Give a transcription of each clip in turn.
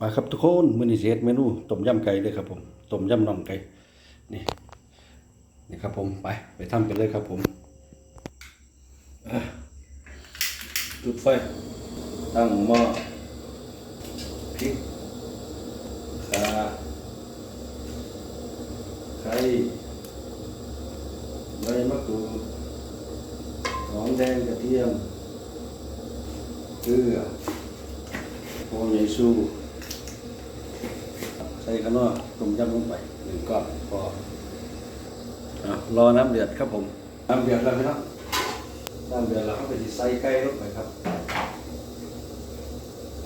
มาครับทุกคนมื้อนี้สิเฮ็ดเมนูต้มยำไก่เลยครับผมต้มยำน่องไก่นี่นี่ครับผมไปไปทำกันเลยครับผมจุดไฟตั้งหม้อพริกข่าไข่ใบมะกรูดหอมแดงกระเทียมเกลือโอ้ยสู ส่ข้างนอกต้มยำลงไปหนึ่งก้อนพออะรอน้ำเดือดครับผม น้ำเดือดแล้วพี่น้องน้ำเดือดแล้วเขาไปสิใส่ไก่ลงไปครับ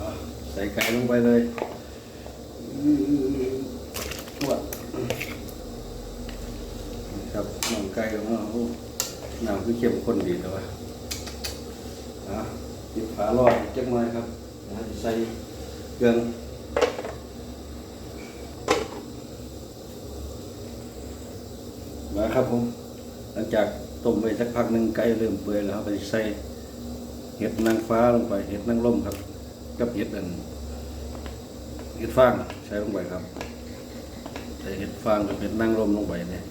อะใส่ไก่ลงไปเลยอื้อทวดนี่ครับน้ำไก่ของเราโอ้น้ำคือเข้มข้นดีแต่ว่าอะหยิบฝาลอดจักหน่อยครับแล้วจะใส่เครื่อง มาครับผม หลังจากต้มไปสักพักหนึ่งไก่เริ่มเปื่อยแล้วครับไปใส่เห็ดนางฟ้าลงไป เห็ดนางร่มครับ กับเห็ดอันเห็ดฟางใส่ลงไปครับใส่เห็ดฟางกับเห็ดนางร่มลงไปเนี่ย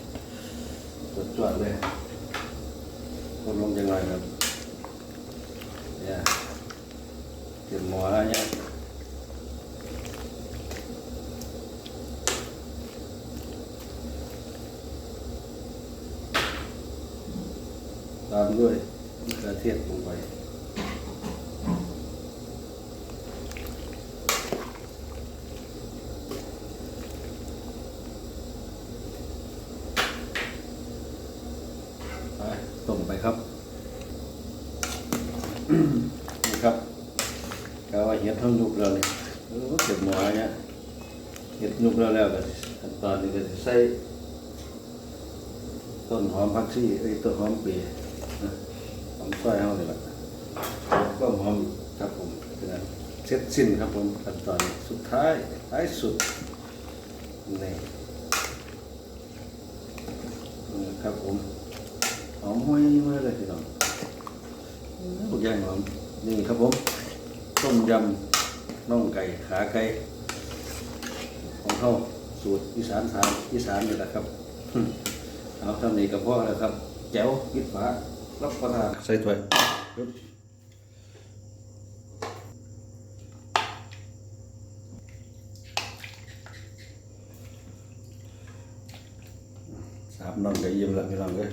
จวดๆเลยคนลงยังไงครับเนี่ยเตรียมหมอแล้วเนี่ย ตามด้วยมะเขือเทศลงไปไปต้มไปครับนี่ครับกาว่าเห็ดเท่ายุบแล้วนี่เออเก็บหมอเนี่ยเห็ดยุบแล้วแล้วก็ขั้นตอนนี้ก็จะใส่ต้นหอมผักชีเอ้ต้นหอมเปีย นะหอมซอยเฮานี่แหละก็หอมครับผมเป็นนั้นเสร็จสิ้นครับผมขั้นตอนสุดท้ายท้ายสุดนี่ครับผมหอมห้วยมาเลยพี่น้องทุกอย่างหอมนี่ครับผมต้มยำน่องไก่ขาไก่ของเขาสูตรอีสานทางอีสานนี่แหละครับเอาทำนี้กับพ่อแล้วครับแจ๋วปิดฝา รับประทานใส่ถ้วยปึ๊บสามน้องก็ยิ้มแล้วพี่น้องเลย